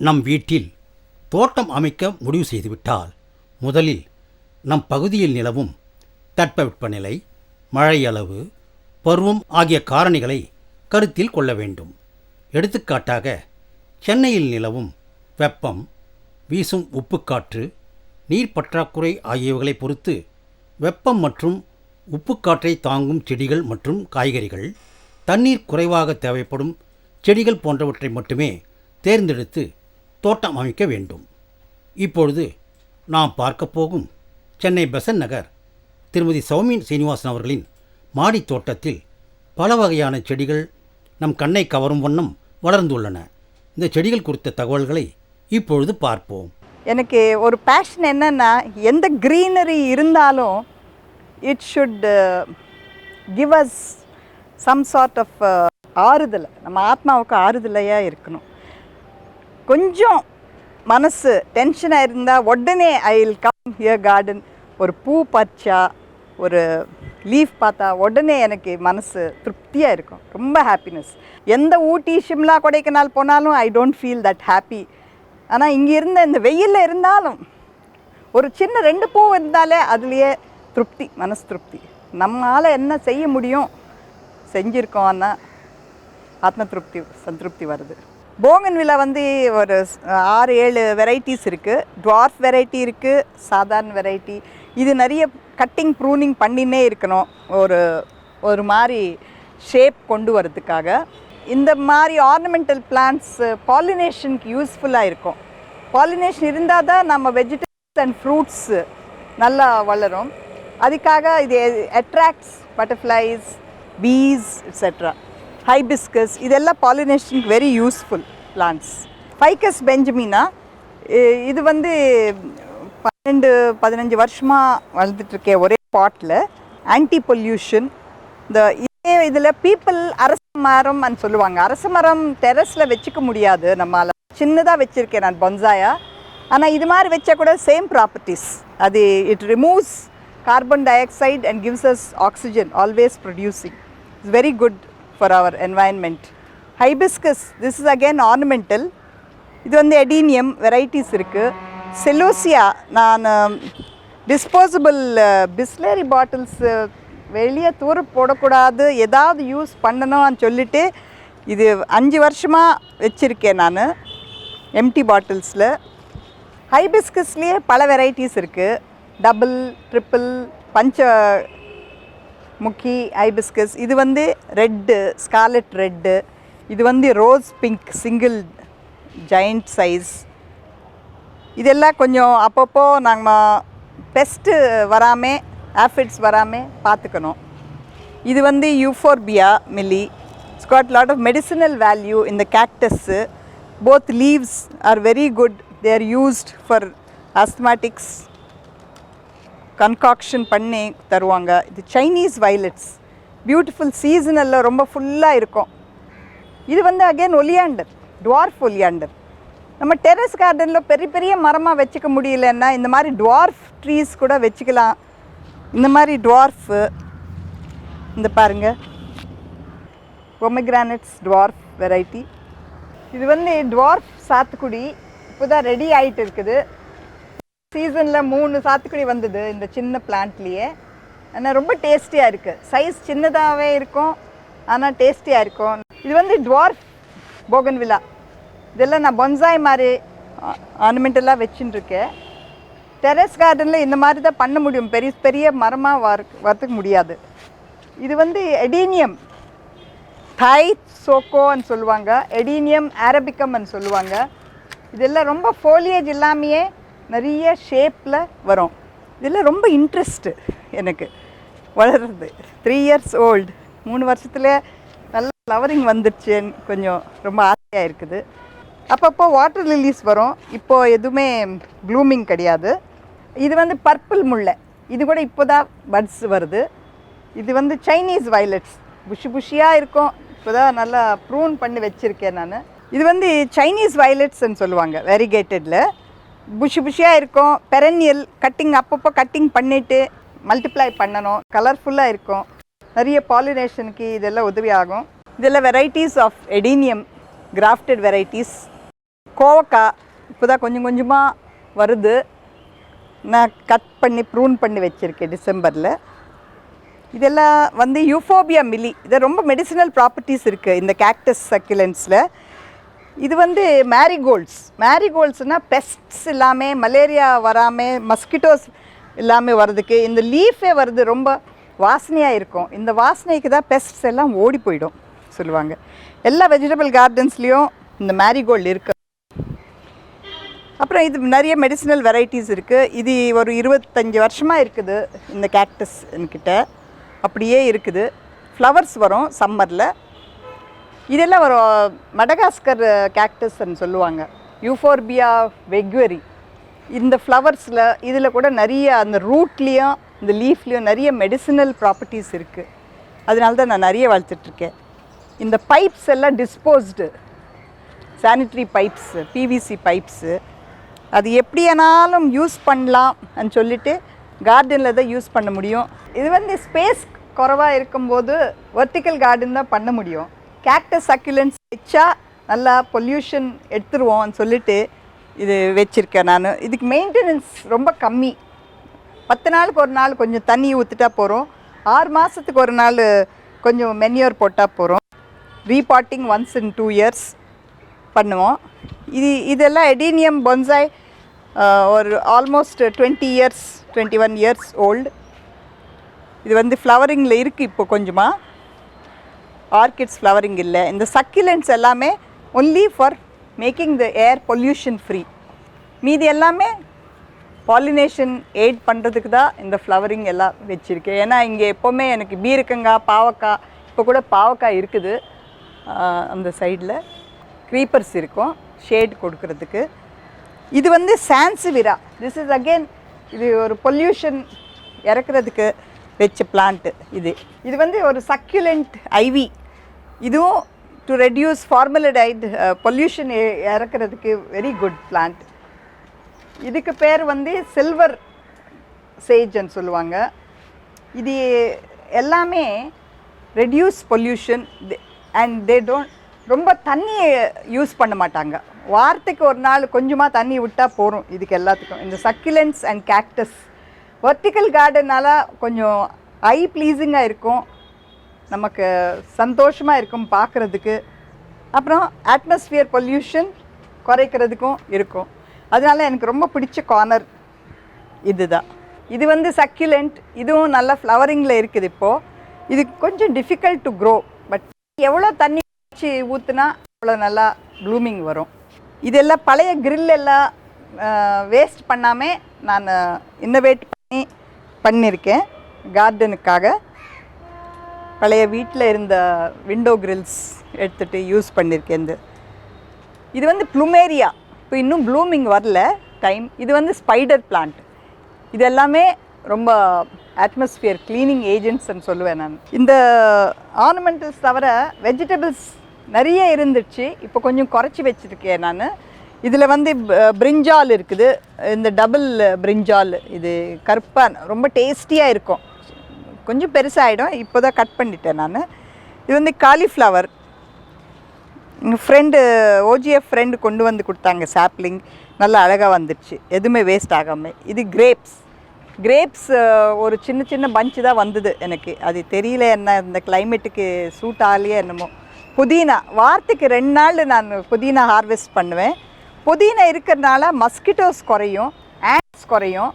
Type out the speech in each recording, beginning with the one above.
நம் வீட்டில் தோட்டம் அமைக்க முடிவு செய்துவிட்டால் முதலில் நம் பகுதியில் நிலவும் தட்பவெப்பநிலை மழையளவு பருவம் ஆகிய காரணிகளை கருத்தில் கொள்ள வேண்டும். எடுத்துக்காட்டாக சென்னையில் நிலவும் வெப்பம் வீசும் உப்புக்காற்று நீர் பற்றாக்குறை ஆகியவைகளை பொறுத்து வெப்பம் மற்றும் உப்புக்காற்றை தாங்கும் செடிகள் மற்றும் காய்கறிகள் தண்ணீர் குறைவாக தேவைப்படும் செடிகள் போன்றவற்றை மட்டுமே தேர்ந்தெடுத்து தோட்டம் அமைக்க வேண்டும். இப்பொழுது நாம் பார்க்க போகும் சென்னை பெசன் நகர் திருமதி சௌமின் சீனிவாசன் அவர்களின் மாடித் தோட்டத்தில் பல வகையான செடிகள் நம் கண்ணை கவரும் வண்ணம் வளர்ந்துள்ளன. இந்த செடிகள் குறித்த தகவல்களை இப்பொழுது பார்ப்போம். எனக்கு ஒரு பேஷன் என்னென்னா எந்த க்ரீனரி இருந்தாலும் it should give us some sort of ஆறுதல். நம்ம ஆத்மாவுக்கு ஆறுதலையாக இருக்கணும். கொஞ்சம் மனசு டென்ஷனாக இருந்தால் உடனே I will come here garden ஒரு பூ பறிச்சா ஒரு லீஃப் பார்த்தா உடனே எனக்கு மனசு திருப்தியாக இருக்கும். ரொம்ப ஹாப்பினஸ் எந்த ஊட்டி ஷிம்லா கொடைக்கானல் போனாலும் I don't feel that happy ஆனால் இங்கே இருந்த இந்த வெயிலில் இருந்தாலும் ஒரு சின்ன ரெண்டு பூ இருந்தாலே அதுலேயே திருப்தி மனசு திருப்தி. நம்மளால் என்ன செய்ய முடியும்? செஞ்சுருக்கோம்னா ஆத்ம திருப்தி சந்திருப்தி வருது. போங்கன் போகன்வில்லா வந்து ஒரு ஆறு ஏழு வெரைட்டிஸ் இருக்குது டுவார்ஃப் வெரைட்டி இருக்குது சாதாரண வெரைட்டி இது நிறைய கட்டிங் ப்ரூனிங் பண்ணினே இருக்கணும். ஒரு ஒரு மாதிரி ஷேப் கொண்டு வரதுக்காக இந்த மாதிரி ஆர்னமெண்டல் பிளான்ஸ் பாலினேஷனுக்கு யூஸ்ஃபுல்லாக இருக்கும். பாலினேஷன் இருந்தால் தான் நம்ம வெஜிடபிள்ஸ் அண்ட் ஃப்ரூட்ஸ் நல்லா வளரும். அதுக்காக இது attracts butterflies bees etcetera hibiscus இதெல்லாம் பாலினேஷனுக்கு very useful plants ficus benjamina இது வந்து பன்னெண்டு பதினஞ்சு வருஷமாக வளர்ந்துட்டுருக்கேன் ஒரே பாட்டில் ஆன்டி பொல்யூஷன் இந்த இதே இதில் பீப்பிள் அரச மரம்னு சொல்லுவாங்க. அரச மரம் டெரஸில் வச்சுக்க முடியாது நம்மளால் சின்னதாக வச்சுருக்கேன் நான் பொன்சாயா ஆனால் இது மாதிரி வச்சா கூட சேம் ப்ராப்பர்ட்டிஸ் அது it removes carbon dioxide and gives us oxygen always producing it's very good for our environment hibiscus this is again ornamental இது வந்து எடீனியம் வெரைட்டிஸ் இருக்குது செலோசியா நான் டிஸ்போசபிள் பிஸ்லரி பாட்டில்ஸ் வெளியே தூர போடக்கூடாது. ஏதாவது யூஸ் பண்ணணும்னு சொல்லிட்டு இது அஞ்சு வருஷமாக வச்சுருக்கேன் நான் எம்டி பாட்டில்ஸில் ஹைபிஸ்கஸ்லேயே பல வெரைட்டிஸ் இருக்குது டபுள் ட்ரிப்பிள் பஞ்ச முக்கி ஐபிஸ்கஸ் இது வந்து ரெட்டு ஸ்கார்லெட் ரெட்டு இது வந்து rose pink single giant size இதெல்லாம் கொஞ்சம் அப்பப்போ நாங்கள் பெஸ்ட்டு வராமல் ஆஃபிட்ஸ் வராமல் பார்த்துக்கணும். இது வந்து euphorbia milii it's got lot of medicinal value இந்த cactus both leaves are very good they are used for asthmatics concoction பண்ணி தருவாங்க. இது சைனீஸ் வைலட்ஸ் பியூட்டிஃபுல் சீசனலில் ரொம்ப ஃபுல்லாக இருக்கும். இது வந்து அகைன் ஒலியாண்டர் டுவார்ஃப் ஒலியாண்டர் நம்ம டெரஸ் கார்டனில் பெரிய பெரிய மரமாக வச்சுக்க முடியலன்னா இந்த மாதிரி டுவார்ஃப் ட்ரீஸ் கூட வச்சுக்கலாம். இந்த மாதிரி டுவார்ஃபு இந்த பாருங்கள் பொமக்ரானட்ஸ் டுவார்ஃப் வெரைட்டி இது வந்து டுவார்ஃப் சாத்துக்குடி இப்போ தான் ரெடி ஆகிட்டு இருக்குது. சீசனில் மூணு சாத்துக்குடி வந்தது இந்த சின்ன பிளான்ட்லேயே ஆனால் ரொம்ப டேஸ்டியாக இருக்குது சைஸ் சின்னதாகவே இருக்கும் ஆனால் டேஸ்டியாக இருக்கும். இது வந்து டுவார்ஃப் விழா இதெல்லாம் நான் பொன்சாய் மாதிரி ஆர்னமெண்டெல்லாம் வச்சுட்டுருக்கேன் டெரஸ் கார்டனில் இந்த மாதிரி தான் பண்ண முடியும். பெரிய பெரிய மரமாக வர வரத்துக்கு முடியாது. இது வந்து எடீனியம் தாய் சோக்கோன்னு சொல்லுவாங்க. எடீனியம் அரபிக்கம்னு சொல்லுவாங்க. இதெல்லாம் ரொம்ப ஃபோலியேஜ் இல்லாமையே நிறைய ஷேப்பில் வரும். இதில் ரொம்ப இன்ட்ரெஸ்ட்டு எனக்கு. வளருது த்ரீ இயர்ஸ் ஓல்டு மூணு வருஷத்தில் நல்ல ஃப்ளவரிங் வந்துடுச்சேன்னு கொஞ்சம் ரொம்ப ஆசையாக இருக்குது. அப்பப்போ வாட்டர் லில்லிஸ் வரும். இப்போது எதுவுமே ப்ளூமிங் கிடையாது. இது வந்து பர்பிள் முல்லை. இது கூட இப்போ தான் பட்ஸ் வருது. இது வந்து சைனீஸ் வயலட்ஸ் புஷி புஷியாக இருக்கும். இப்போ தான் நல்லா ப்ரூன் பண்ணி வச்சுருக்கேன் நான். இது வந்து சைனீஸ் வயலட்ஸ்ன்னு சொல்லுவாங்க. வெரிகேட்டடில் புஷு புஷியாக இருக்கும். பெரன்னியல் கட்டிங் அப்பப்போ கட்டிங் பண்ணிவிட்டு மல்டிப்ளை பண்ணணும். கலர்ஃபுல்லாக இருக்கும். நிறைய பாலினேஷனுக்கு இதெல்லாம் உதவி ஆகும். இதெல்லாம் varieties of adenium grafted varieties கோவக்காய் இப்போ தான் கொஞ்சம் கொஞ்சமாக வருது. நான் கட் பண்ணி ப்ரூன் பண்ணி வச்சுருக்கேன் டிசம்பரில். இதெல்லாம் வந்து யூஃபோபியா மில்லி இது ரொம்ப மெடிசினல் ப்ராப்பர்ட்டிஸ் இருக்குது இந்த கேக்டஸ் சக்குலன்ஸில் இது வந்து மேரிகோல்ட்ஸ் மேரிகோல்ட்ஸ்னால் பெஸ்ட்ஸ் இல்லாமல் மலேரியா வராமல் மஸ்கிட்டோஸ் இல்லாமல் வர்றதுக்கு இந்த லீஃபே வருது ரொம்ப வாசனையாக இருக்கும். இந்த வாசனைக்கு தான் பெஸ்ட்ஸ் எல்லாம் ஓடி போயிடும் சொல்லுவாங்க. எல்லா வெஜிடபிள் கார்டன்ஸ்லேயும் இந்த மேரிகோல்டு இருக்குது அப்புறம் இது நிறைய மெடிசினல் வெரைட்டிஸ் இருக்குது இது ஒரு இருபத்தஞ்சி வருஷமாக இருக்குது இந்த கேக்டஸ் என்கிட்ட. அப்படியே இருக்குது. ஃப்ளவர்ஸ் வரும் சம்மரில் இதெல்லாம் ஒரு மடகாஸ்கர் கேக்டஸ்ன்னு சொல்லுவாங்க. யூஃபோர்பியா வெக்வரி இந்த ஃப்ளவர்ஸில் இதில் கூட நிறைய அந்த ரூட்லேயும் இந்த லீஃப்லேயும் நிறைய மெடிசினல் ப்ராப்பர்ட்டிஸ் இருக்குது அதனால தான் நான் நிறைய வளர்த்துட்ருக்கேன். இந்த பைப்ஸ் எல்லாம் disposed sanitary pipes PVC pipes அது எப்படியானாலும் யூஸ் பண்ணலாம்னு சொல்லிட்டு கார்டனில் தான் யூஸ் பண்ண முடியும். இது வந்து ஸ்பேஸ் குறைவாக இருக்கும்போது வெர்டிக்கல் கார்டன் தான் பண்ண முடியும். கேக்டஸ் சக்குலன்ஸ் வச்சா நல்லா பொல்யூஷன் எடுத்துருவோம்னு சொல்லிட்டு இது வச்சுருக்கேன் நான். இதுக்கு மெயின்டெனன்ஸ் ரொம்ப கம்மி. பத்து நாளுக்கு ஒரு நாள் கொஞ்சம் தண்ணி ஊற்றிட்டா போகிறோம் ஆறு மாதத்துக்கு ஒரு நாள் கொஞ்சம் மென்யூர் போட்டால் போகிறோம் repotting once in two years பண்ணுவோம். இது இதெல்லாம் எடீனியம் பொன்சாய் ஒரு almost twenty years twenty one years old இது வந்து ஃப்ளவரிங்கில் இருக்குது இப்போ கொஞ்சமாக ஆர்கிட்ஸ் ஃப்ளவரிங் இல்லை. இந்த சக்கிலன்ஸ் எல்லாமே only for making the air pollution free மீதி எல்லாமே பாலினேஷன் எய்ட் பண்ணுறதுக்கு தான் இந்த ஃப்ளவரிங் எல்லாம் வச்சுருக்கேன் ஏன்னா இங்கே எப்போவுமே எனக்கு பீர்க்கங்காய் பாவக்காய் இப்போ கூட பாவக்காய் இருக்குது. அந்த சைடில் க்ரீப்பர்ஸ் இருக்கும் ஷேட் கொடுக்கறதுக்கு. இது வந்து சான்சிவிரா திஸ் இஸ் அகெயின் இது ஒரு பொல்யூஷன் இறக்குறதுக்கு வச்ச பிளான்ட்டு இது. இது வந்து ஒரு சக்யுலண்ட் ஐவி இதுவும் டு ரெடியூஸ் ஃபார்மலடைட் பொல்யூஷன் இறக்குறதுக்கு வெரி குட் பிளான்ட் இதுக்கு பேர் வந்து சில்வர் சேஜ்னு சொல்லுவாங்க. இது எல்லாமே reduce pollution and they don't ரொம்ப தண்ணி யூஸ் பண்ண மாட்டாங்க. வாரத்துக்கு ஒரு நாள் கொஞ்சமாக தண்ணி விட்டால் போகிறோம் இதுக்கு எல்லாத்துக்கும். இந்த சக்கிலன்ஸ் அண்ட் கேக்டஸ் வர்டிக்கல் கார்டனால கொஞ்சம் ஐ ப்ளீஸிங்காக இருக்கும். நமக்கு சந்தோஷமாக இருக்கும் பார்க்குறதுக்கு. அப்புறம் அட்மாஸ்ஃபியர் பொல்யூஷன் குறைக்கிறதுக்கும் இருக்கும். அதனால எனக்கு ரொம்ப பிடிச்ச கார்னர் இது தான் இது வந்து சக்யுலண்ட் இதுவும் நல்ல ஃப்ளவரிங்கில் இருக்குது இப்போது இது கொஞ்சம் டிஃபிகல்ட் டு க்ரோ பட் எவ்வளோ தண்ணி வச்சு ஊற்றுனா அவ்வளோ நல்லா ப்ளூமிங் வரும். இதெல்லாம் பழைய கிரில் எல்லாம் வேஸ்ட் பண்ணாமல் நான் இன்னோவேட் பண்ணி பண்ணியிருக்கேன் கார்டனுக்காக பழைய வீட்டில் இருந்த விண்டோ கிரில்ஸ் எடுத்துகிட்டு யூஸ் பண்ணியிருக்கேன் இந்த. இது வந்து ப்ளூமேரியா இப்போ இன்னும் ப்ளூமிங் வரல டைம் இது வந்து ஸ்பைடர் பிளான்ட் இது எல்லாமே ரொம்ப அட்மாஸ்பியர் க்ளீனிங் ஏஜென்ட்ஸ்ன்னு சொல்லுவேன் நான். இந்த ஆர்னமெண்டல்ஸ் தவிர வெஜிடபிள்ஸ் நிறைய இருந்துச்சு. இப்போ கொஞ்சம் குறைச்சி வச்சுருக்கேன் நான். இதில் வந்து பிரிஞ்சால் இருக்குது. இந்த டபுள் பிரிஞ்சால் இது கருப்பான் ரொம்ப டேஸ்டியாக இருக்கும். கொஞ்சம் பெருசாகிடும் இப்போ தான் கட் பண்ணிட்டேன் நான். இது வந்து காலிஃப்ளவர் எங்கள் ஃப்ரெண்டு ஓஜிஎஃப் ஃப்ரெண்டு கொண்டு வந்து கொடுத்தாங்க சாப்லிங் நல்லா அழகாக வந்துடுச்சு எதுவுமே வேஸ்ட் ஆகாமல் இது கிரேப்ஸ் கிரேப்ஸ் ஒரு சின்ன சின்ன பஞ்சு தான் வந்தது எனக்கு. அது தெரியல என்ன இந்த கிளைமேட்டுக்கு சூட் ஆகலையே என்னமோ. புதினா. வாரத்துக்கு ரெண்டு நாள் நான் புதினா ஹார்வெஸ்ட் பண்ணுவேன். புதினா இருக்கிறதுனால மஸ்கிட்டோஸ் குறையும் ஆண்ட்ஸ் குறையும்.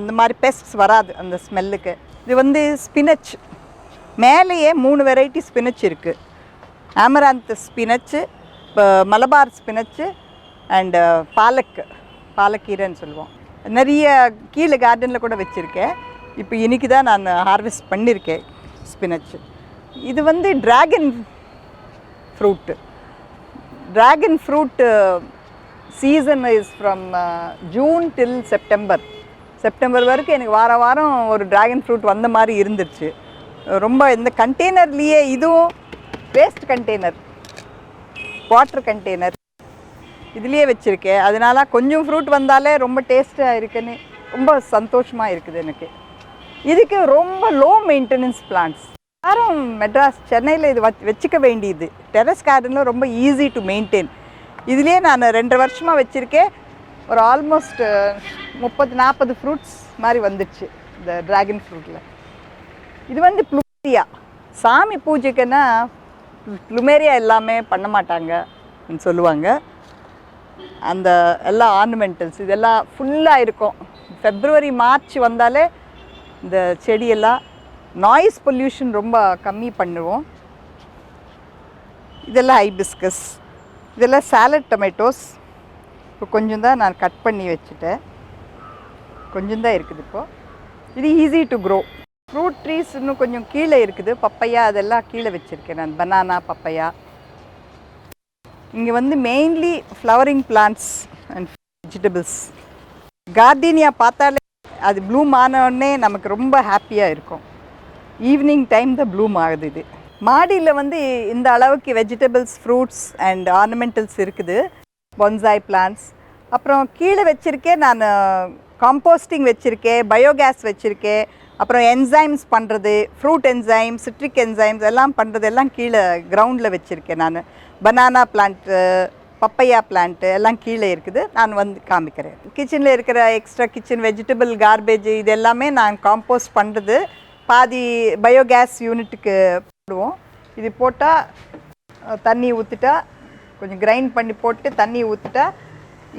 இந்த மாதிரி பெஸ்ட்ஸ் வராது அந்த ஸ்மெல்லுக்கு இது வந்து ஸ்பினச் மேலேயே மூணு வெரைட்டி ஸ்பினச் இருக்குது amaranth spinach Malabar spinach and palak பாலக்கீரைன்னு சொல்லுவோம். நிறைய கீழே கார்டனில் கூட வச்சுருக்கேன். இப்போ இன்னைக்கு தான் நான் ஹார்வெஸ்ட் பண்ணியிருக்கேன் ஸ்பினச்சு இது வந்து dragon fruit dragon fruit season is from June till September September வரைக்கும் எனக்கு வார வாரம் ஒரு டிராகன் ஃப்ரூட் வந்த மாதிரி இருந்துச்சு. ரொம்ப இந்த கண்டெய்னர்லேயே இதுவும் வேஸ்ட் கண்டெய்னர் வாட்டர் கண்டெய்னர் இதுலேயே வச்சுருக்கேன். அதனால கொஞ்சம் ஃப்ரூட் வந்தாலே ரொம்ப டேஸ்ட்டாக இருக்குன்னு ரொம்ப சந்தோஷமாக இருக்குது எனக்கு. இதுக்கு ரொம்ப லோ மெயின்டெனன்ஸ் பிளான்ஸ் யாரும் மெட்ராஸ் சென்னையில் இது வச்சுக்க வேண்டியது. டெரஸ் கார்டனில் ரொம்ப ஈஸி டு மெயின்டைன் இதுலேயே நான் ரெண்டரை வருஷமாக வச்சுருக்கேன். ஒரு ஆல்மோஸ்ட் uh, முப்பது நாற்பது ஃப்ரூட்ஸ் மாதிரி வந்துடுச்சு இந்த ட்ராகன் ஃப்ரூட்டில் இது வந்து ப்ளூமேரியா சாமி பூஜைக்குன்னா ப்ளூமேரியா எல்லாமே பண்ண மாட்டாங்க சொல்லுவாங்க. அந்த எல்லா ஆர்னமெண்டல்ஸ் இதெல்லாம் ஃபுல்லாக இருக்கும். ஃபெப்ரவரி மார்ச் வந்தாலே இந்த செடியெல்லாம் நாய்ஸ் பொல்யூஷன் ரொம்ப கம்மி பண்ணுவோம். இதெல்லாம் ஹைபிஸ்கஸ் இதெல்லாம் சாலட் டொமேட்டோஸ் இப்போ கொஞ்சம் தான் நான் கட் பண்ணி வச்சுட்டேன். கொஞ்சம் தான் இருக்குது இப்போது இது easy to grow fruit trees இன்னும் கொஞ்சம் கீழே இருக்குது. பப்பையா அதெல்லாம் கீழே வச்சுருக்கேன் நான். Banana papaya. இங்கே வந்து mainly flowering plants and vegetables gardenia பார்த்தாலே அது ப்ளூம் ஆனவுடனே நமக்கு ரொம்ப ஹாப்பியாக இருக்கும். ஈவினிங் டைம் தான் ப்ளூம் ஆகுது இது. மாடியில் வந்து இந்த அளவுக்கு வெஜிடபிள்ஸ் ஃப்ரூட்ஸ் அண்ட் ஆர்னமெண்டல்ஸ் இருக்குது. பொன்சாய் பிளான்ஸ் அப்புறம் கீழே வச்சுருக்கேன் நான் காம்போஸ்டிங் வச்சுருக்கேன் பயோகேஸ் வச்சுருக்கேன் அப்புறம் என்சைம்ஸ் பண்ணுறது ஃப்ரூட் என்சைம் சிட்ரிக் என்சைம்ஸ் எல்லாம் பண்ணுறது எல்லாம் கீழே கிரவுண்டில் வச்சுருக்கேன் நான். பனானா பிளான்ட்டு பப்பையா பிளான்ட்டு எல்லாம் கீழே இருக்குது. நான் வந்து காமிக்கிறேன். கிச்சனில் இருக்கிற எக்ஸ்ட்ரா கிச்சன் வெஜிடபிள் கார்பேஜ் இது எல்லாமே நான் காம்போஸ்ட் பண்ணுறது பாதி பயோகேஸ் யூனிட்டுக்கு போடுவோம். இது போட்டால் தண்ணி ஊற்றிட்டா கொஞ்சம் கிரைண்ட் பண்ணி போட்டு தண்ணி ஊற்றிட்டா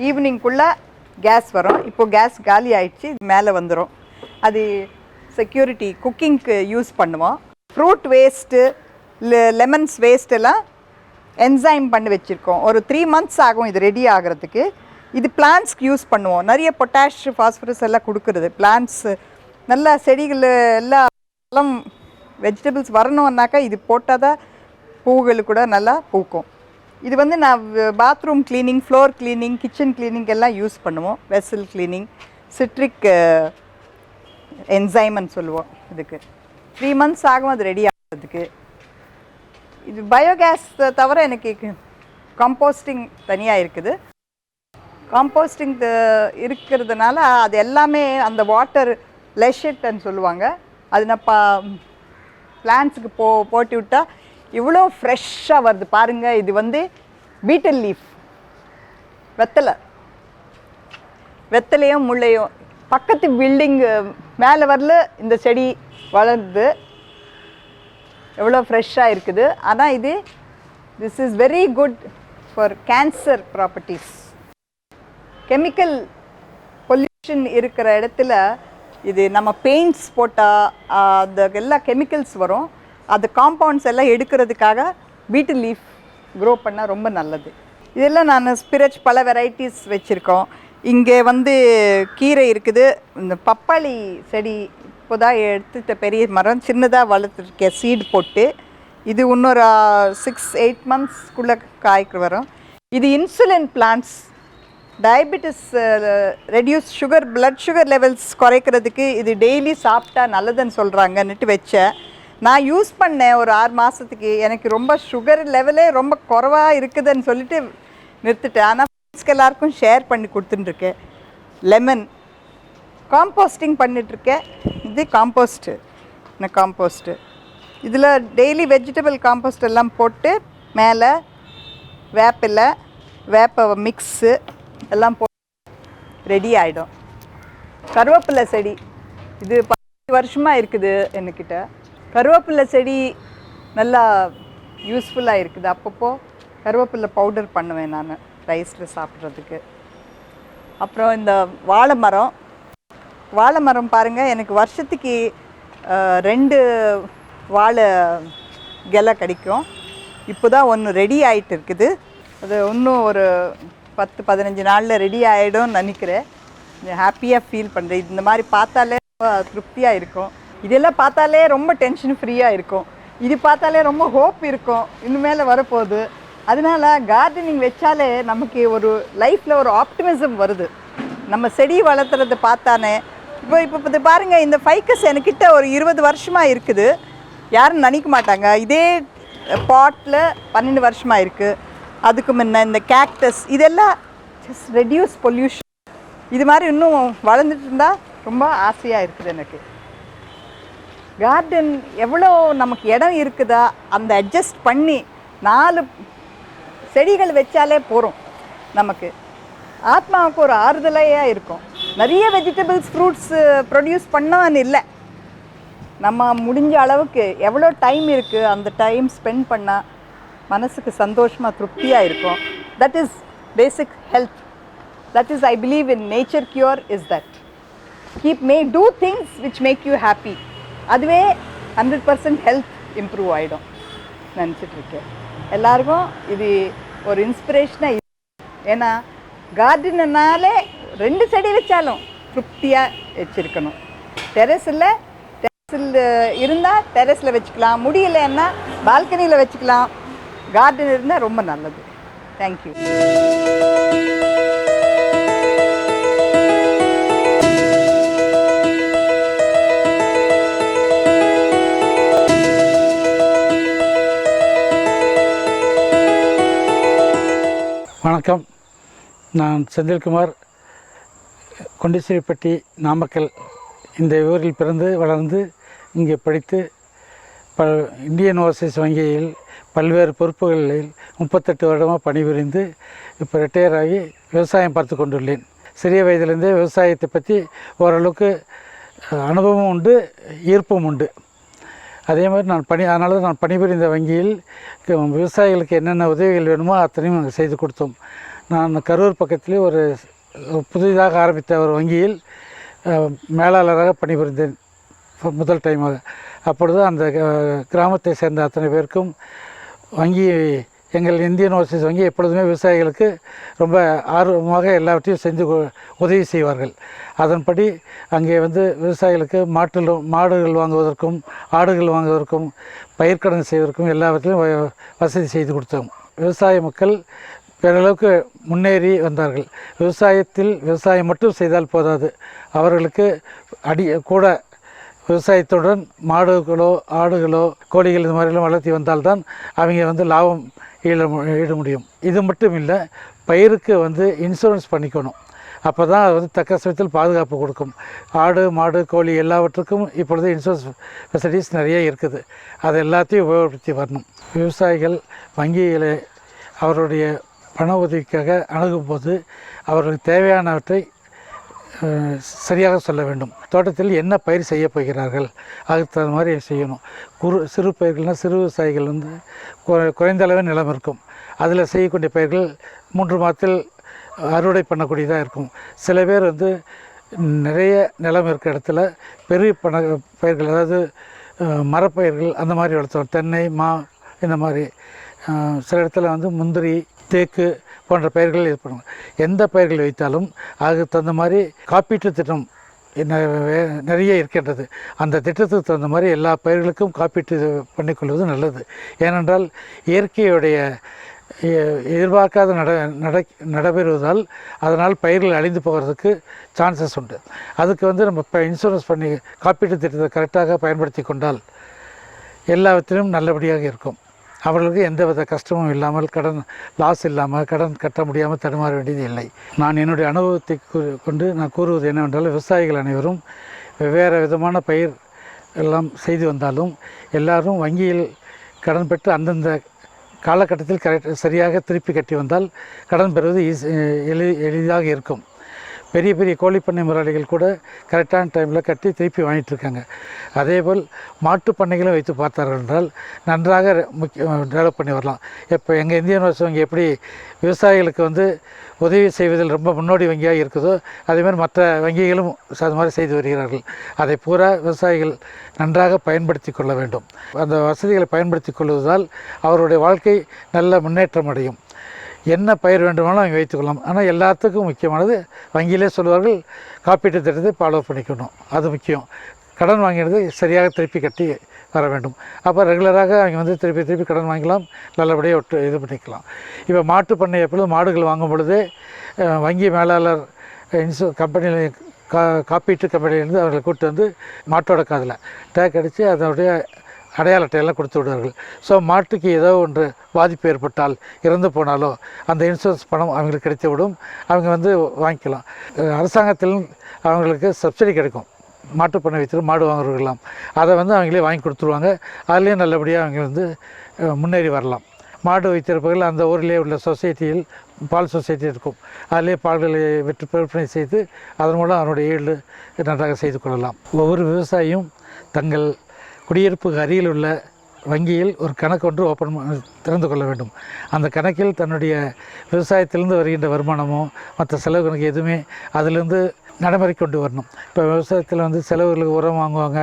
ஈவினிங்குள்ளே கேஸ் வரும். இப்போது கேஸ் காலி ஆயிடுச்சு இது மேலே வந்துடும் அது செக்யூரிட்டி குக்கிங்க்கு யூஸ் பண்ணுவோம். ஃப்ரூட் வேஸ்ட்டு லெமன்ஸ் வேஸ்ட் எல்லாம் என்சைம் பண்ணி வச்சுருக்கோம். ஒரு த்ரீ மந்த்ஸ் ஆகும் இது ரெடி ஆகிறதுக்கு. இது பிளான்ஸ்க்கு யூஸ் பண்ணுவோம். நிறைய பொட்டாஷ் ஃபாஸ்பரஸ் எல்லாம் கொடுக்குறது. பிளான்ஸ் நல்லா செடிகள் எல்லாம் எல்லாம் வெஜிடபிள்ஸ் வரணும்னாக்கா இது போட்டால் தான் பூக்கள் கூட நல்லா பூக்கும். இது வந்து நான் bathroom cleaning floor cleaning kitchen cleaning எல்லாம் யூஸ் பண்ணுவோம். வெசல் க்ளீனிங் சிட்ரிக் என்சைமன் சொல்லுவோம் இதுக்கு. த்ரீ மந்த்ஸ் ஆகும் அது ரெடி ஆகிறதுக்கு. இது பயோகேஸ் தவிர எனக்கு கம்போஸ்டிங் தனியாக இருக்குது. காம்போஸ்டிங் இருக்கிறதுனால அது எல்லாமே அந்த வாட்டர் லெஷெட்னு சொல்லுவாங்க. அது நான் பா பிளான்ஸுக்கு போ போட்டு விட்டால் இவ்வளோ ஃப்ரெஷ்ஷாக வருது. பாருங்கள் இது வந்து பீட்டல் லீஃப் வெத்தலை. வெத்தலையும் முள்ளையும் பக்கத்து பில்டிங் மேலே வரல இந்த செடி வளருது. எவ்வளோ ஃப்ரெஷ்ஷாக இருக்குது. ஆனால் இது this is very good for cancer properties chemical pollution இருக்கிற இடத்துல இது நம்ம பெயிண்ட்ஸ் போட்டால் அந்த எல்லா கெமிக்கல்ஸ் வரும். அது காம்பவுண்ட்ஸ் எல்லாம் எடுக்கிறதுக்காக வீட்டு லீஃப் க்ரோ பண்ணால் ரொம்ப நல்லது. இதெல்லாம் நான் ஸ்பிரச் பல வெரைட்டிஸ் வச்சுருக்கோம். இங்கே வந்து கீரை இருக்குது. இந்த பப்பாளி செடி இப்போதான் எடுத்துட்ட பெரிய மரம் சின்னதாக வளர்த்துருக்கேன் சீடு போட்டு. இது இன்னொரு சிக்ஸ் எயிட் மந்த்ஸ்க்குள்ளே காய்க்கு வரும். இது insulin plants diabetes reduce sugar blood sugar levels குறைக்கிறதுக்கு இது டெய்லி சாப்பிட்டா நல்லதுன்னு சொல்கிறாங்கன்னுட்டு வச்சேன். நான் யூஸ் பண்ணேன் ஒரு ஆறு மாதத்துக்கு எனக்கு ரொம்ப சுகர் லெவலே ரொம்ப குறைவாக இருக்குதுன்னு சொல்லிட்டு நிறுத்திட்டேன். ஆனால் ஃப்ரெண்ட்ஸ்க்கு எல்லாருக்கும் ஷேர் பண்ணி கொடுத்துட்டுருக்கேன். லெமன் காம்போஸ்டிங் பண்ணிகிட்ருக்கேன் இது காம்போஸ்ட்டு இந்த காம்போஸ்ட்டு இதில் டெய்லி வெஜிடபிள் காம்போஸ்ட் எல்லாம் போட்டு மேலே வேப்பிலை வேப்ப மிக்ஸு எல்லாம் போட்டு ரெடி ஆகிடும் கருவேப்பிலை செடி. இது பத்து வருஷமாக இருக்குது என்கிட்ட கருவேப்பிலை செடி நல்லா யூஸ்ஃபுல்லாக இருக்குது. அப்பப்போ கருவேப்பிலை பவுடர் பண்ணுவேன் நான் ரைஸில் சாப்பிட்றதுக்கு. அப்புறம் இந்த வாழை மரம். வாழை மரம் பாருங்கள் எனக்கு வருஷத்துக்கு ரெண்டு வாழை கிளை கிடைக்கும். இப்போ தான் ஒன்று ரெடி ஆகிட்டு இருக்குது. அது இன்னும் ஒரு பத்து பதினஞ்சு நாளில் ரெடி ஆகிடும்னு நினைக்கிறேன். ஹாப்பியாக ஃபீல் பண்ணுறேன் இந்த மாதிரி பார்த்தாலே ரொம்ப திருப்தியாக இருக்கும். இதெல்லாம் பார்த்தாலே ரொம்ப டென்ஷன் ஃப்ரீயாக இருக்கும். இது பார்த்தாலே ரொம்ப ஹோப் இருக்கும். இனிமேல் வரப்போகுது. அதனால கார்டனிங் வச்சாலே நமக்கு ஒரு லைஃப்பில் ஒரு ஆப்டிமிசம் வருது. நம்ம செடி வளர்த்துறது பார்த்தானே இப்போ இப்போ இது பாருங்கள் இந்த ஃபைக்கஸ் என்கிட்ட ஒரு இருபது வருஷமாக இருக்குது. யாரும் நினைக்க மாட்டாங்க. இதே பாட்டில் பன்னெண்டு வருஷமாக இருக்குது அதுக்கு முன்ன இந்த கேக்டஸ் இதெல்லாம் ஜஸ்ட் ரெடியூஸ் பொல்யூஷன் இது மாதிரி இன்னும் வளர்ந்துட்டு இருந்தால் ரொம்ப ஆசையாக இருக்குது எனக்கு. கார்டன் எவ்வளோ நமக்கு இடம் இருக்குதா அந்த அட்ஜஸ்ட் பண்ணி நாலு செடிகள் வச்சாலே போகிறோம் நமக்கு. ஆத்மாவுக்கு ஒரு ஆறுதலையாக இருக்கும். நிறைய வெஜிடபிள்ஸ் ஃப்ரூட்ஸ் ப்ரொடியூஸ் பண்ணான்னு இல்லை. நம்ம முடிஞ்ச அளவுக்கு எவ்வளோ டைம் இருக்குது அந்த டைம் ஸ்பெண்ட் பண்ணால் மனசுக்கு சந்தோஷமாக திருப்தியாக இருக்கும். That is basic health that is I believe in nature cure is that keep me do things which make you happy அதுவே ஹண்ட்ரட் பர்சன்ட் ஹெல்த் இம்ப்ரூவ் ஆகிடும் நினச்சிட்ருக்கேன் எல்லாருக்கும் இது ஒரு இன்ஸ்பிரேஷனாக ஏன்னா கார்டனாலே ரெண்டு செடி வச்சாலும் திருப்தியாக வச்சுருக்கணும். டெரஸில் டெரஸில் இருந்தால் டெரஸில் வச்சுக்கலாம். முடியலன்னா பால்கனியில் வச்சுக்கலாம். கார்டன் இருந்தால் ரொம்ப நல்லது. தேங்க்யூ வணக்கம். நான் செந்தில்குமார் கொண்டிசிரிப்பட்டி நாமக்கல். இந்த ஊரில் பிறந்து வளர்ந்து இங்கே படித்து ப இந்தியன் ஓவர்சீஸ் வங்கியில் பல்வேறு பொறுப்புகளில் முப்பத்தெட்டு வருடமாக பணிபுரிந்து இப்போ ரிட்டையர் ஆகி விவசாயம் பார்த்து கொண்டுள்ளேன். சிறிய வயதிலிருந்தே விவசாயத்தை பற்றி ஓரளவுக்கு அனுபவமும் அனுபவம் உண்டு ஈர்ப்பும் உண்டு. அதே மாதிரி நான் பணி அதனால தான் நான் பணிபுரிந்த வங்கியில் விவசாயிகளுக்கு என்னென்ன உதவிகள் வேணுமோ அத்தனையும் நாங்கள் செய்து கொடுத்தோம். நான் கரூர் பக்கத்திலே ஒரு புதிதாக ஆரம்பித்த ஒரு வங்கியில் மேலாளராக பணிபுரிந்தேன். முதல் டைமாக. அப்பொழுது அந்த கிராமத்தை சேர்ந்த அத்தனை பேருக்கும் வங்கி எங்கள் இந்தியன் ஓவர்சீஸ் வங்கி எப்பொழுதுமே விவசாயிகளுக்கு ரொம்ப ஆர்வமாக எல்லாவற்றையும் செஞ்சு கொ- உதவி செய்வார்கள். அதன்படி அங்கே வந்து விவசாயிகளுக்கு மாட்டில் மாடுகள் வாங்குவதற்கும் ஆடுகள் வாங்குவதற்கும் பயிர்க்கடன் செய்வதற்கும் எல்லாவற்றிலும் வ- வசதி செய்து கொடுத்தோம். விவசாய மக்கள் பெரளவுக்கு முன்னேறி வந்தார்கள். விவசாயத்தில் விவசாயம் மட்டும் செய்தால் போதாது. அவர்களுக்கு அடி கூட விவசாயத்துடன் மாடுகளோ ஆடுகளோ கோழிகள் இது மாதிரிலாம் வளர்த்தி வந்தால்தான் அவங்க வந்து லாபம் ஈழ மு- ஈட முடியும். இது மட்டும் இல்லை பயிருக்கு வந்து இன்சூரன்ஸ் பண்ணிக்கணும். அப்போ தான் அது வந்து தக்க சமயத்தில் பாதுகாப்பு கொடுக்கும். ஆடு மாடு கோழி எல்லாவற்றுக்கும் இப்பொழுது இன்சூரன்ஸ் ஃபெசிலிட்டிஸ் நிறைய இருக்குது. அது எல்லாத்தையும் உபயோகப்படுத்தி வரணும். விவசாயிகள் வங்கிகளை அவருடைய பண உதவிக்காக அணுகும்போது அவர்களுக்கு தேவையானவற்றை சரியாக சொல்ல வேண்டும். தோட்டத்தில் என்ன பயிர் செய்ய போகிறார்கள்? அதுக்கு தகுந்த மாதிரி செய்யணும். குறு சிறு பயிர்கள்னால் சிறு விவசாயிகள் வந்து குறைந்த அளவு நிலம் இருக்கும். அதில் செய்யக்கூடிய பயிர்கள் மூன்று மாதத்தில் அறுவடை பண்ணக்கூடியதாக இருக்கும். சில பேர் வந்து நிறைய நிலம் இருக்கிற இடத்துல பெரிய பண பயிர்கள் அதாவது மரப்பயிர்கள் அந்த மாதிரி வளர்த்தோம் தென்னை மா இந்த மாதிரி. சில இடத்துல வந்து முந்திரி தேக்கு போன்ற பயிர்கள் ஏற்படும் எந்த பயிர்கள் வைத்தாலும் அதுக்கு தகுந்த மாதிரி காப்பீட்டு திட்டம் என்ன நிறைய இருக்கின்றது. அந்த திட்டத்துக்கு தகுந்த மாதிரி எல்லா பயிர்களுக்கும் காப்பீட்டு பண்ணிக்கொள்வது நல்லது. ஏனென்றால் இயற்கையுடைய எ- எதிர்பார்க்காத நட நட நடைபெறுவதால் அதனால் பயிர்கள் அழிந்து போகிறதுக்கு சான்சஸ் உண்டு. அதுக்கு வந்து நம்ம இப்போ இன்சூரன்ஸ் பண்ணி காப்பீட்டு திட்டத்தை கரெக்டாக பயன்படுத்தி கொண்டால் எல்லாவற்றிலும் நல்லபடியாக இருக்கும். அவர்களுக்கு எந்தவித கஷ்டமும் இல்லாமல் கடன் லாஸ் இல்லாமல் கடன் கட்ட முடியாமல் தடுமாற வேண்டியது இல்லை. நான் என்னுடைய அனுபவத்தை கொண்டு நான் கூறுவது என்னவென்றால் விவசாயிகள் அனைவரும் வெவ்வேறு விதமான பயிர் எல்லாம் செய்து வந்தாலும் எல்லாரும் வங்கியில் கடன் பெற்று அந்தந்த காலகட்டத்தில் கரெக்ட் சரியாக திருப்பி கட்டி வந்தால் கடன் பெறுவது ஈஸி எளி எளிதாக இருக்கும். பெரிய பெரிய கோழிப்பண்ணை முதலாளிகள் கூட கரெக்டான டைமில் கட்டி திருப்பி வாங்கிட்டு இருக்காங்க அதேபோல் மாட்டுப் பண்ணைகளும் வைத்து பார்த்தார்கள் என்றால் நன்றாக முக்கிய டெவலப் பண்ணி வரலாம். இப்போ எங்கள் இந்தியன் அரசு வங்கி எப்படி விவசாயிகளுக்கு வந்து உதவி செய்வதில் ரொம்ப முன்னோடி வங்கியாக இருக்குதோ அதேமாதிரி மற்ற வங்கிகளும் அது மாதிரி செய்து வருகிறார்கள். அதை பூரா விவசாயிகள் நன்றாக பயன்படுத்தி கொள்ள வேண்டும். அந்த வசதிகளை பயன்படுத்தி கொள்வதால் அவருடைய வாழ்க்கை நல்ல முன்னேற்றம் அடையும். என்ன பயிர் வேண்டுமானாலும் அவங்க வைத்துக்கொள்ளலாம். ஆனால் எல்லாத்துக்கும் முக்கியமானது வங்கியிலே சொல்வார்கள் காப்பீட்டு திட்டத்தை ஃபாலோ பண்ணிக்கணும். அது முக்கியம். கடன் வாங்கினது சரியாக திருப்பி கட்டி வர வேண்டும். அப்போ ரெகுலராக அவங்க வந்து திருப்பி திருப்பி கடன் வாங்கிக்கலாம். நல்லபடியாக ஒட்டு இது பண்ணிக்கலாம். இப்போ மாட்டு பண்ணை எப்பொழுதும் மாடுகள் வாங்கும் பொழுதே வங்கி மேலாளர் இன்சூ கம்பெனியில் கா காப்பீட்டு கம்பெனியிலேருந்து அவர்களை கூப்பிட்டு வந்து மாட்டோட காதில் டேக் அடித்து அதனுடைய அடையாள அட்டையெல்லாம் கொடுத்து விடுவார்கள். ஸோ மாட்டுக்கு ஏதோ ஒன்று பாதிப்பு ஏற்பட்டால் இறந்து போனாலோ அந்த இன்சூரன்ஸ் பணம் அவங்களுக்கு கிடைத்து விடும். அவங்க வந்து வாங்கிக்கலாம். அரசாங்கத்திலும் அரசாங்கத்தில் அவங்களுக்கு சப்சிடி கிடைக்கும். மாட்டுப் பண்ணை வைத்து மாடு வாங்குறவர்களாம் அதை வந்து அவங்களே வாங்கி கொடுத்துருவாங்க. அதுலேயும் நல்லபடியாக அவங்க வந்து முன்னேறி வரலாம். மாடு வைத்திருப்பவர்கள் அந்த ஊரிலே உள்ள சொசைட்டியில் பால் சொசைட்டி இருக்கும். அதிலே பால்களை விற்று விற்பனை செய்து அதன் மூலம் அவருடைய ஈடு நன்றாக செய்து கொள்ளலாம். ஒவ்வொரு விவசாயியும் தங்கள் குடியிருப்புக்கு அருகில் உள்ள வங்கியில் ஒரு கணக்கு ஒன்று ஓப்பன் திறந்து கொள்ள வேண்டும். அந்த கணக்கில் தன்னுடைய விவசாயத்திலிருந்து வருகின்ற வருமானமோ மற்ற செலவு கணக்கு எதுவுமே அதிலிருந்து நடைமுறை கொண்டு வரணும். இப்போ விவசாயத்தில் வந்து செலவுகளுக்கு உரம் வாங்குவாங்க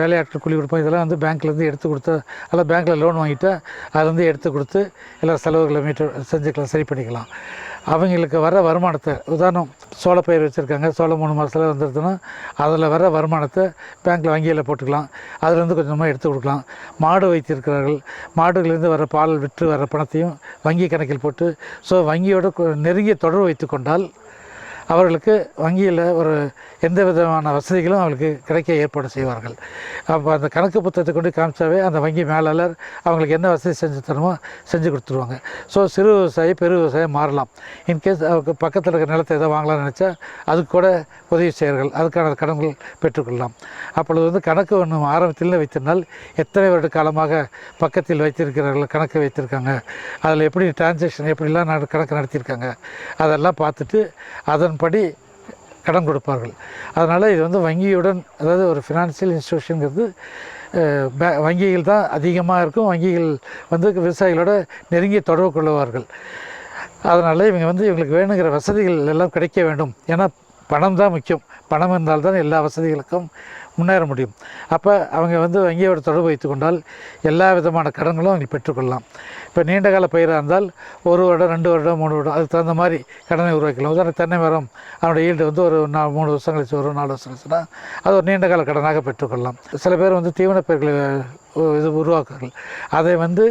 வேலையாட்கள் கூலி கொடுப்போம். இதெல்லாம் வந்து பேங்க்லேருந்து எடுத்து கொடுத்து அதெல்லாம் பேங்க்கில் லோன் வாங்கிட்டு அதுலேருந்து எடுத்து கொடுத்து எல்லா செலவுகளை மீட்டு செஞ்சுக்கலாம் சரி பண்ணிக்கலாம். அவங்களுக்கு வர வருமானத்தை உதாரணம் சோளப்பயிர் வச்சுருக்காங்க சோளம் மூணு மாதத்தில் வந்துடுதுன்னா அதில் வர வருமானத்தை பேங்க்கில் வங்கியில் போட்டுக்கலாம். அதுலேருந்து கொஞ்சமாக எடுத்து கொடுக்கலாம். மாடு வைத்திருக்கிறார்கள். மாடுகளிலிருந்து வர பால் விற்று வர பணத்தையும் வங்கி கணக்கில் போட்டு ஸோ வங்கியோட நெருங்கிய தொடர்பு வைத்து கொண்டால் அவர்களுக்கு வங்கியில் ஒரு எந்த விதமான வசதிகளும் அவர்களுக்கு கிடைக்க ஏற்பாடு செய்வார்கள். அப்போ அந்த கணக்கு புத்தகத்தை கொண்டு காமிச்சாவே அந்த வங்கி மேலாளர் அவங்களுக்கு என்ன வசதி செஞ்சு தரணுமோ செஞ்சு கொடுத்துருவாங்க. ஸோ சிறு விவசாயி பெரு விவசாயம் மாறலாம். இன்கேஸ் அவருக்கு பக்கத்தில் இருக்கிற நிலத்தை எதோ வாங்கலாம்னு நினச்சா அதுக்கு கூட உதவி செய்வார்கள். அதுக்கான கடன்கள் பெற்றுக்கொள்ளலாம். அப்பொழுது வந்து கணக்கு ஒன்று ஆரம்பத்தில் வைத்திருந்தால் எத்தனை வருட காலமாக பக்கத்தில் வைத்திருக்கிறார்கள் கணக்கு வைத்திருக்காங்க அதில் எப்படி டிரான்சாக்ஷன் எப்படிலாம் நட- கணக்கு நடத்தியிருக்காங்க அதெல்லாம் பார்த்துட்டு அதன் படி கடன் கொடுப்பார்கள். அதனால் இது வந்து வங்கியுடன் அதாவது ஒரு ஃபினான்சியல் இன்ஸ்டியூஷனுங்கிறது பே- வங்கிகள் தான் அதிகமாக இருக்கும். வங்கிகள் வந்து விவசாயிகளோட நெருங்கிய தொடர்பு கொள்வார்கள். அதனால் இவங்க வந்து இவங்களுக்கு வேணுங்கிற வசதிகள் எல்லாம் கிடைக்க வேண்டும். ஏன்னா பணம் தான் முக்கியம். பணம் இருந்தால் தான் எல்லா வசதிகளுக்கும் முன்னேற முடியும். அப்போ அவங்க வந்து வங்கியோட தொடர்பு வைத்து கொண்டால் எல்லா விதமான கடன்களும் அவங்க பெற்றுக்கொள்ளலாம். இப்போ நீண்ட கால பயிராக இருந்தால் ஒரு வருடம் ரெண்டு வருடம் மூணு வருடம் அதுக்கு தகுந்த மாதிரி கடனை உருவாக்கலாம் உதாரணம் தென்னை மரம் அவனோட ஈல்டு வந்து ஒரு நா மூணு வருஷம் கழிச்சு ஒரு நாலு வருஷம் கழிச்சுன்னா அது ஒரு நீண்ட கால கடனாக பெற்றுக்கொள்ளலாம். சில பேர் வந்து தீவனப்பயிர்களை இது உருவாக்குறார்கள் அதை வந்து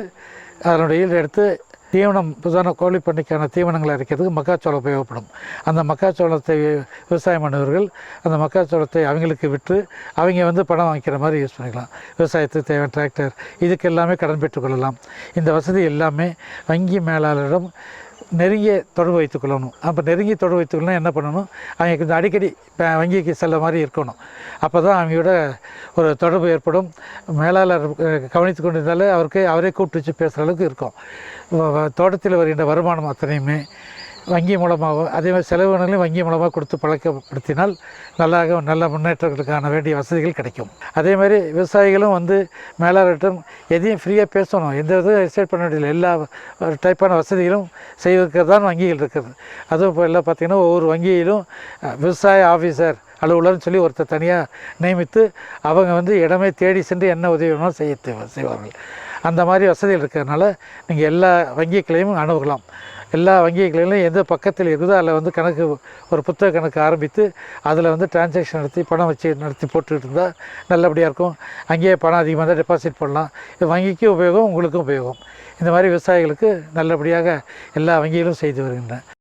அதனுடைய ஈல்டு எடுத்து தீவனம் புதான கோழி பண்ணைக்கான தீவனங்களை அரைக்கிறதுக்கு மக்காச்சோளம் உபயோகப்படும். அந்த மக்காச்சோளத்தை விவசாயம் பண்ணுவர்கள் அந்த மக்காச்சோளத்தை அவங்களுக்கு விற்று அவங்க வந்து பணம் வாங்கிக்கிற மாதிரி யூஸ் பண்ணிக்கலாம். விவசாயத்துக்கு தேவையான டிராக்டர் இதுக்கு எல்லாமே கடன் பெற்றுக்கொள்ளலாம் இந்த வசதி எல்லாமே வங்கி மேலாளரிடம் நெருங்கிய தொடர்பு வைத்துக்கொள்ளணும். அப்போ நெருங்கிய தொடர்பு வைத்துக்கொள்ளணும் என்ன பண்ணணும்? அவங்க கொஞ்சம் அடிக்கடி இப்போ வங்கிக்கு செல்ல மாதிரி இருக்கணும். அப்போ தான் அவங்களோட ஒரு தொடர்பு ஏற்படும். மேலாளர் கவனித்து கவனித்து கொண்டிருந்தாலே அவருக்கு அவரே கூப்பிட்டு வச்சு பேசுகிற அளவுக்கு இருக்கும். தோட்டத்தில் வருகின்ற வருமானம் அத்தனையுமே வங்கி மூலமாக அதே மாதிரி செலவினங்களையும் வங்கி மூலமாக கொடுத்து பழக்கப்படுத்தினால் நல்லாக நல்ல முன்னேற்றங்களுக்கான வேண்டிய வசதிகள் கிடைக்கும். அதே மாதிரி விவசாயிகளும் வந்து மேலாளர்கிட்டும் எதையும் ஃப்ரீயாக பேசணும். எந்த இதுவும் எஸ்டேட் பண்ண வேண்டியதில்லை. எல்லா டைப்பான வசதிகளும் செய்வதற்கு தான் வங்கிகள் இருக்குது. அதுவும் இப்போ எல்லாம் பார்த்திங்கன்னா ஒவ்வொரு வங்கியிலும் விவசாய ஆஃபீஸர் அலுவலர்னு சொல்லி ஒருத்தர் தனியாக நியமித்து அவங்க வந்து இடமே தேடி சென்று என்ன உதவி வேணாலும் செய்ய தேவை- செய்வார்கள். அந்த மாதிரி வசதிகள் இருக்கிறதுனால நீங்கள் எல்லா வங்கிகளையும் அணுகலாம். எல்லா வங்கிகளையும் எந்த பக்கத்தில் இருக்குதோ அதில் வந்து கணக்கு ஒரு புத்தக கணக்கு ஆரம்பித்து அதில் வந்து டிரான்சாக்ஷன் நடத்தி பணம் வச்சு நடத்தி போட்டுக்கிட்டு இருந்தால் நல்லபடியாக இருக்கும். அங்கேயே பணம் அதிகமாக தான் டெபாசிட் பண்ணலாம் இது வங்கிக்கும் உபயோகம் உங்களுக்கும் உபயோகம். இந்த மாதிரி விவசாயிகளுக்கு நல்லபடியாக எல்லா வங்கிகளும் செய்து வருகின்றன.